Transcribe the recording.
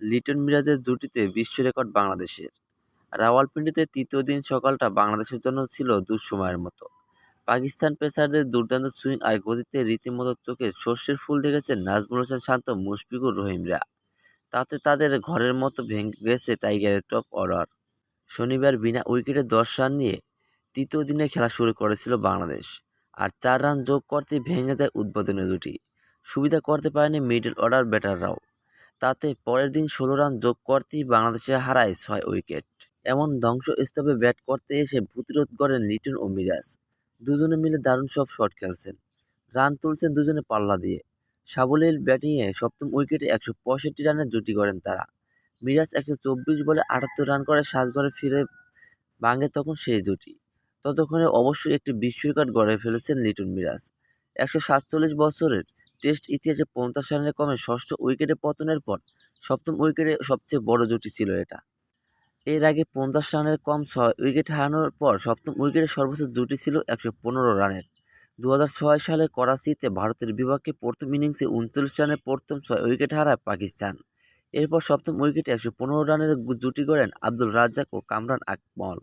লিটন মিরাজের জুটিতে বিশ্ব রেকর্ড বাংলাদেশের। রাওয়ালপিন্ডিতে তৃতীয় দিন সকালটা বাংলাদেশের জন্য ছিল দুঃসময়ের মতো। পাকিস্তান পেসারদের দুর্দান্ত সুইং আর গতিতে রীতিমতো চোখে সর্ষের ফুল দেখেছেন নাজমুল হোসেন শান্ত, মুশফিকুর রহিমরা তাতে তাদের ঘরের মতো ভেঙে গেছে টাইগারের টপ অর্ডার। শনিবার বিনা উইকেটে দশ রান নিয়ে তৃতীয় দিনে খেলা শুরু করেছিল বাংলাদেশ। আর চার রান যোগ করতে ভেঙে যায় উদ্বোধনী জুটি সুবিধা করতে পারেনি মিডল অর্ডার ব্যাটাররাও। তাতে পরের দিন ষোলো রান যোগ করতেই বাংলাদেশে হারায় ছয় উইকেট। এমন ধ্বংসস্তূপে ব্যাট করতে এসে প্রতিরোধ করেন লিটন ও মিরাজ। দুজনে মিলে দারুণ সব শট খেলছেন। রান তুলছেন দুজনে পাল্লা দিয়ে। সাবলীল ব্যাটিংয়ে সপ্তম উইকেটে একশো পঁয়ষট্টি রানের জুটি করেন তারা। মিরাজ একশো চব্বিশ বলে আটাত্তর রান করে সাজঘরে ফিরে ভাঙে তখন সেই জুটি। ততক্ষণে অবশ্যই একটি বিশ্ব রেকর্ড গড়ে ফেলেছেন লিটন মিরাজ। একশো সাতচল্লিশ বছরের টেস্ট ইতিহাসে পঞ্চাশ রানের কমে ষষ্ঠ উইকেটে পতনের পর সপ্তম উইকেটে সবচেয়ে বড় জুটি ছিল এটা। এর আগে পঞ্চাশ রানের কম ছয় উইকেট হারানোর পর সপ্তম উইকেটে সর্বোচ্চ জুটি ছিল একশো পনেরো রানের। দু সালে করাচিতে ভারতের বিপক্ষে প্রথম ইনিংসে উনচল্লিশ রানে প্রথম ছয় উইকেট হারায় পাকিস্তান। এরপর সপ্তম উইকেটে একশো পনেরো রানের জুটি গড়েন আব্দুল রাজ্জাক ও কামরান আকমল।